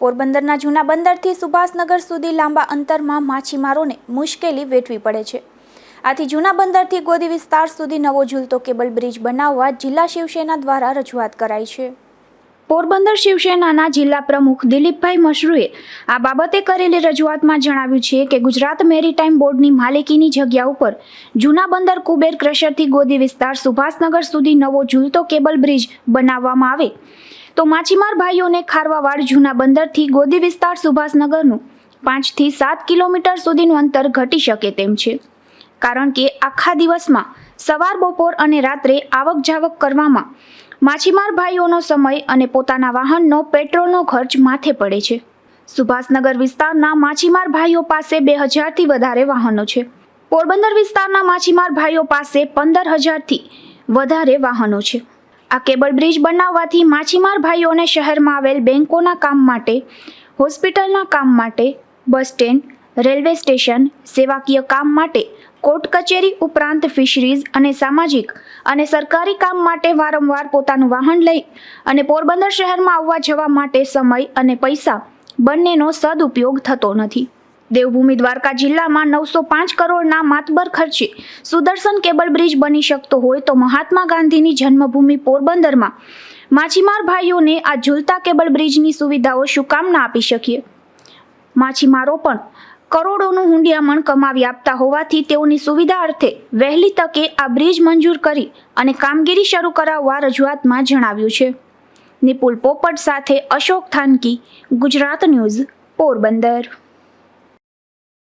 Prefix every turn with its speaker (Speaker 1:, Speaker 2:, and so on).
Speaker 1: પોરબંદરના જૂના બંદરથી સુભાષનગર સુધી લાંબા અંતરમાં માછીમારોને મુશ્કેલી વેઠવી પડે છે. આથી જૂના બંદરથી ગોદી વિસ્તાર સુધી નવો ઝૂલતો કેબલ બ્રિજ બનાવવા જિલ્લા શિવસેના દ્વારા રજૂઆત કરાઈ છે. પોરબંદર શિવસેનાના જિલ્લા પ્રમુખ દિલીપભાઈ મશરૂએ આ બાબતે કરેલી રજૂઆતમાં જણાવ્યું છે કે ગુજરાત મેરીટાઈમ બોર્ડની માલિકીની જગ્યા ઉપર જૂના બંદર કુબેર ક્રશરથી ગોદી વિસ્તાર સુભાષનગર સુધી નવો ઝૂલતો કેબલ બ્રિજ બનાવવામાં આવે. તો માછીમાર ભાઈઓને ખારવાવાડ જૂના બંદરથી ગોદી વિસ્તાર સુભાષનગરનું પાંચથી સાત કિલોમીટર સુધીનું અંતર ઘટી શકે તેમ છે. કારણ કે આખા દિવસમાં સવાર, બપોર અને રાત્રે આવક જાવક કરવામાં માછીમાર ભાઈઓનો સમય અને પોતાના વાહનનો પેટ્રોલનો ખર્ચ માથે પડે છે. સુભાષનગર વિસ્તારના માછીમાર ભાઈઓ પાસે બે હજારથી વધારે વાહનો છે. પોરબંદર વિસ્તારના માછીમાર ભાઈઓ પાસે પંદર હજારથી વધારે વાહનો છે. આ કેબલ બ્રિજ બનાવવાથી માછીમાર ભાઈઓને શહેરમાં આવેલ બેન્કોના કામ માટે, હોસ્પિટલના કામ માટે, બસ સ્ટેન્ડ, રેલવે સ્ટેશન, સેવાકીય કામ માટે, કોર્ટ કચેરી ઉપરાંત ફિશરીઝ અને સામાજિક અને સરકારી કામ માટે વારંવાર પોતાનું વાહન લઈ અને પોરબંદર શહેરમાં આવવા જવા માટે સમય અને પૈસા બંનેનો સદુપયોગ થતો નથી. દેવભૂમિ દ્વારકા જિલ્લામાં નવસો પાંચ કરોડના માતબર ખર્ચે સુદર્શન કેબલ બ્રિજ બની શકતો હોય તો મહાત્મા ગાંધીની જન્મભૂમિ પોરબંદરમાં. માછીમાર ભાઈઓને આ ઝૂલતા કેબલ બ્રિજની સુવિધાઓ શું કામ ના આપી શકીએ? માછીમારો પણ કરોડોનું હુંડિયામણ કમાવી આપતા હોવાથી તેઓની સુવિધા અર્થે વહેલી તકે આ બ્રિજ મંજૂર કરી અને કામગીરી શરૂ કરાવવા રજૂઆતમાં જણાવ્યું છે. નિપુલ પોપટ સાથે અશોક થાનકી, ગુજરાત ન્યૂઝ, પોરબંદર.